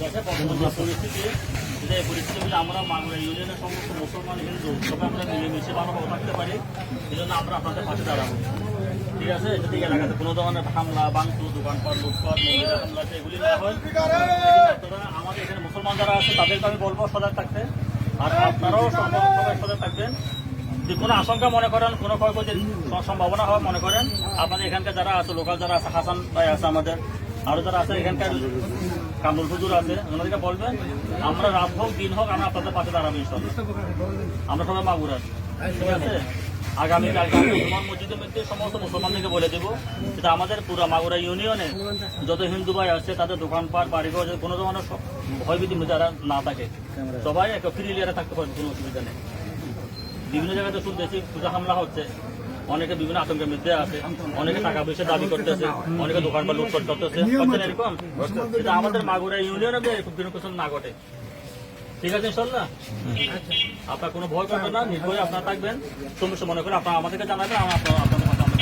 দেখে যে পরিস্থিতিগুলো আমরা সমস্ত মুসলমান থাকতে পারি এই জন্য আমরা ঠিক আছে? কোনো ধরনের এগুলি না হয় আমাদের এখানে মুসলমান যারা আছে, তাদেরকে আমি বলব থাকতে। আর আপনারাও কোনো আশঙ্কা মনে করেন, কোনো সম্ভাবনা হয়, মনে করেন। আপনাদের এখানকার যারা আছে, লোকাল যারা আছে, হাসান ভাই আছে আমাদের আরও যারা আছে, এখানকার কামরুল হুজুর আছে, ওনাদেরকে বলবেন, আমরা রাত হোক, দিন হোক, আমরা আপনাদের পাশে দাঁড়াবো ইনশাল্লাহ আমরা সবাই মাগুর আছি। ঠিক আছে? মসজিদের সমস্ত বলে দেবো আমাদের পুরো মাগুরা ইউনিয়নে যত তাদের দোকানপাট কোনো ধরনের না থাকে, সবাই একটা থাকতে অসুবিধা নেই। বিভিন্ন জায়গাতে শুনতেছি, পূজা হামলা হচ্ছে। অনেকে বিভিন্ন আতঙ্কের মধ্যে আছে, অনেকে টাকা পয়সা দাবি করতেছে, অনেকে দোকানপাট লুট করতেছে এরকম? আমাদের মাগুরা ইউনিয়নে কিছু না ঘটে। ঠিক আছে ইনশাল্লাহ আপনার কোনো ভয় করবেন না, নির্ভয় আপনারা থাকবেন। তুমি মনে করে আপনার আমাদেরকে জানাবেন, আমার আপনার আপনার জানাবেন